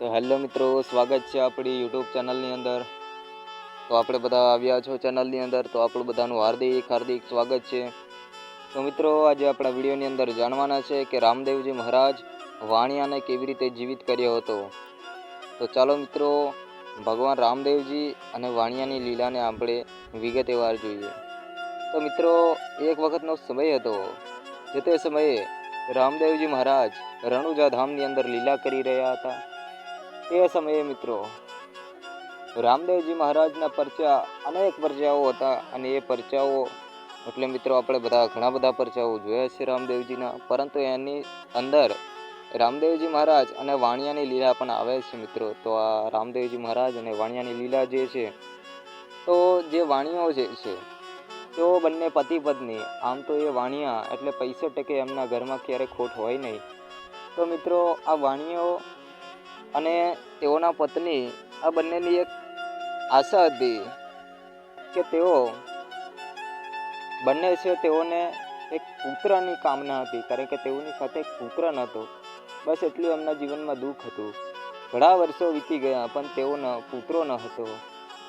તો હેલો મિત્રો, સ્વાગત છે આપણી યુટ્યુબ ચેનલની અંદર. તો આપણે બધા આવ્યા છો ચેનલની અંદર, તો આપણું બધાનું હાર્દિક હાર્દિક સ્વાગત છે. તો મિત્રો, આજે આપણા વિડીયોની અંદર જાણવાના છે કે રામદેવજી મહારાજ વાણિયાને કેવી રીતે જીવિત કર્યો હતો. તો ચાલો મિત્રો, ભગવાન રામદેવજી અને વાણિયાની લીલાને આપણે વિગતેવાર જોઈએ. તો મિત્રો, એક વખતનો સમય હતો, જે તે સમયે રામદેવજી મહારાજ રણુજા ધામની અંદર લીલા કરી રહ્યા હતા. તે સમયે મિત્રો, રામદેવજી મહારાજના પરચા અનેક પરચાઓ હતા અને એ પરચાઓ, એટલે મિત્રો આપણે બધા ઘણા બધા પરચાઓ જોયા છે રામદેવજીના, પરંતુ એની અંદર રામદેવજી મહારાજ અને વાણિયાની લીલા પણ આવે છે મિત્રો. તો આ રામદેવજી મહારાજ અને વાણિયાની લીલા જે છે, તો જે વાણિયાઓ જે છે તેઓ બંને પતિ પત્ની, આમ તો એ વાણિયા એટલે પૈસા ટકે એમના ઘરમાં ક્યારેય ખોટ હોય નહીં. તો મિત્રો, આ વાણિયાઓ અને તેઓના પત્ની આ બંનેની એક આશા હતી કે તેઓ બંને છે તેઓને એક પુત્રની કામના હતી, કારણ કે તેઓની સાથે એક પુત્ર નહોતો. બસ એટલું એમના જીવનમાં દુઃખ હતું. ઘણા વર્ષો વીતી ગયા, પણ તેઓનો પુત્રો ન હતો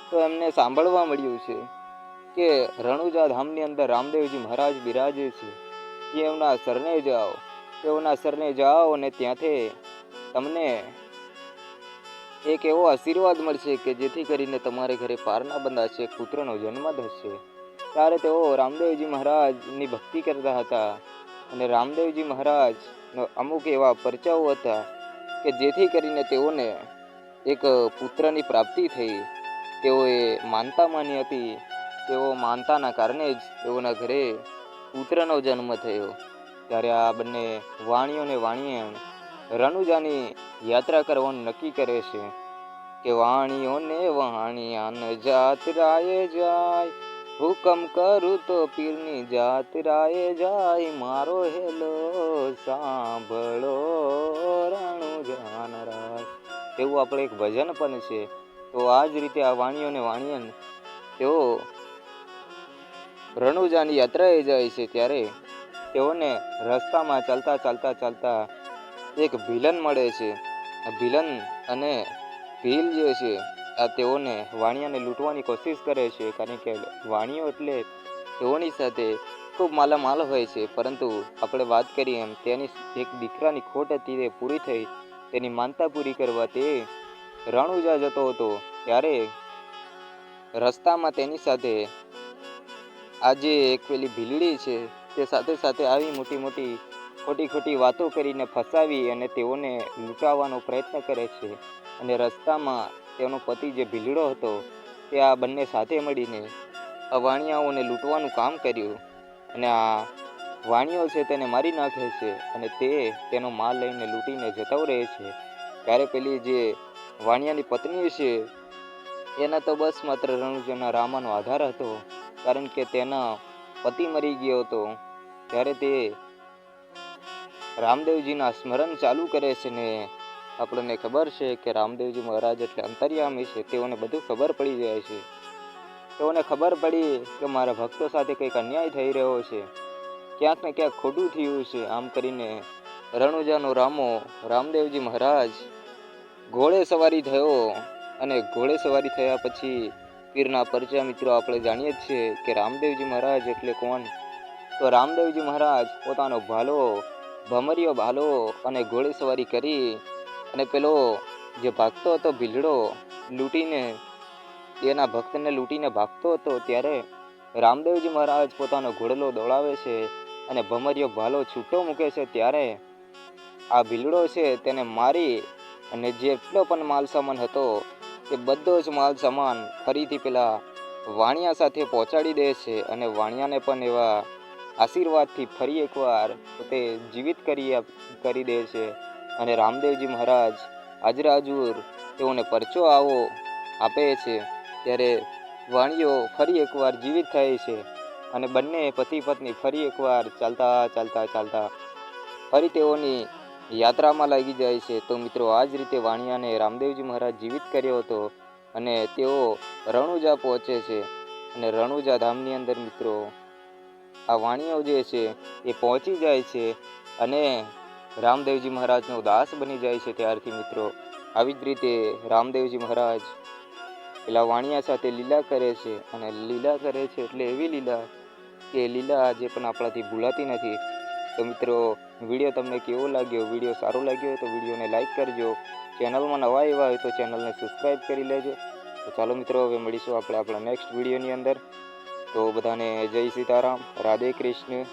તો એમને સાંભળવા મળ્યું છે કે રણુજા ધામની અંદર રામદેવજી મહારાજ બિરાજે છે. કે એમના સરને જાઓ તેઓના સરને જાઓ અને ત્યાંથી તમને એક એવો આશીર્વાદ મળશે કે જેથી કરીને તમારે ઘરે પારના બંધાશે, પુત્રનો જન્મ થશે. ત્યારે તેઓ રામદેવજી મહારાજની ભક્તિ કરતા હતા અને રામદેવજી મહારાજનો અમુક એવા પરચાઓ હતા કે જેથી કરીને તેઓને એક પુત્રની પ્રાપ્તિ થઈ. તેઓએ માનતા માની હતી. તેઓ માનતાના કારણે જ તેઓના ઘરે પુત્રનો જન્મ થયો. ત્યારે આ બંને વાણીઓ ને વાણિયણ રણુજાની યાત્રા કરવાનું નક્કી કરે છે કે વાણીઓને વાણીયાન વાણિયાન જાત્રાએ જાય, હુકમ કરું તો પીરની જાત્રાએ જાય, મારો હેલો સાંભળો રણુજાન રાય. એવું આપણે એક ભજન પણ છે. તો આ જ રીતે આ વાણીઓને વાણિયન તેઓ રણુજાની યાત્રાએ જાય છે ત્યારે તેઓને રસ્તામાં ચાલતા ચાલતા ચાલતા એક ભીલન મળે છે. ભીલન અને ભીલ જે છે, આ તેઓને વાણિયાને લૂંટવાની કોશિશ કરે છે. કારણ કે વાણિયો એટલે તેઓની સાથે ખૂબ માલામાલ હોય છે. પરંતુ આપણે વાત કરીએ એમ, તેની એક દીકરાની ખોટ હતી, તે પૂરી થઈ. તેની માનતા પૂરી કરવા તે રણુજા જતો હતો. ત્યારે રસ્તામાં તેની સાથે આજે એક પેલી ભીલડી છે. તે સાથે સાથે આવી મોટી મોટી ખોટી ખોટી વાતો કરીને ફસાવી અને તેઓને લૂંટાવવાનો પ્રયત્ન કરે છે. અને રસ્તામાં તેનો પતિ જે ભીલડો હતો, તે આ બંને સાથે મળીને આ વાણિયાઓને લૂંટવાનું કામ કર્યું. અને આ વાણિયો છે તેને મારી નાખે છે અને તે તેનો માલ લઈને લૂંટીને જતો રહે છે. ત્યારે પેલી જે વાણિયાની પત્ની છે, એના તો બસ માત્ર રણુજના રામાનો આધાર હતો. કારણ કે તેના પતિ મરી ગયો હતો. ત્યારે તે રામદેવજીના સ્મરણ ચાલુ કરે છે ને, આપણને ખબર છે કે રામદેવજી મહારાજ એટલે અંતર્યામી છે, તેઓને બધું ખબર પડી જાય છે. તેઓને ખબર પડી કે મારા ભક્તો સાથે કંઈક અન્યાય થઈ રહ્યો છે. ક્યાંક ને ક્યાંક ખોટું થયું છે. આમ કરીને રણુજાનો રામો રામદેવજી મહારાજ ઘોડે સવારી થયો અને ઘોડે સવારી થયા પછી પીરના પરચા મિત્રો આપણે જાણીએ છીએ કે રામદેવજી મહારાજ એટલે કોણ? તો રામદેવજી મહારાજ પોતાનો ભાલો ભમરિયો ભાલો અને ઘોડેસવારી કરી અને પેલો જે ભાગતો હતો ભીલડો લૂંટીને, એના ભક્તને લૂંટીને ભાગતો હતો ત્યારે રામદેવજી મહારાજ પોતાનો ઘોડલો દોડાવે છે અને ભમરિયો ભાલો છૂટો મૂકે છે ત્યારે આ ભીલડો છે તેને મારી અને જેટલો પણ માલ સામાન હતો તે બધો જ માલ સામાન ફરીથી પેલા વાણિયા સાથે પહોંચાડી દે છે અને વાણિયાને પણ એવા આશીર્વાદથી ફરી એકવાર પોતે જીવિત કરી કરી દે છે. અને રામદેવજી મહારાજ આજરાજુર તેઓને પરચો આવો આપે છે. ત્યારે વાણીઓ ફરી એકવાર જીવિત થાય છે અને બંને પતિ પત્ની ફરી એકવાર ચાલતા ચાલતા ચાલતા ફરી તેઓની યાત્રામાં લાગી જાય છે. તો મિત્રો આ જ રીતે વાણિયાને રામદેવજી મહારાજ જીવિત કર્યો હતો અને તેઓ રણુજા પહોંચે છે. અને રણુજા ધામની અંદર મિત્રો આ વાણીઓ જે છે એ પહોંચી જાય છે અને રામદેવજી મહારાજનો દાસ બની જાય છે ત્યારથી મિત્રો. આવી જ રીતે રામદેવજી મહારાજ પેલા વાણિયા સાથે લીલા કરે છે અને લીલા કરે છે એટલે એવી લીલા કે લીલા આજે પણ આપણાથી ભૂલાતી નથી. તો મિત્રો, વીડિયો તમને કેવો લાગ્યો? વીડિયો સારો લાગ્યો હોય તો વિડીયોને લાઈક કરજો. ચેનલમાં નવા એવા હોય તો ચેનલને સબસ્ક્રાઈબ કરી લેજો. તો ચાલો મિત્રો, હવે મળીશું આપણે આપણા નેક્સ્ટ વિડીયોની અંદર. તો બધાને જય સીતારામ. રાધે કૃષ્ણ.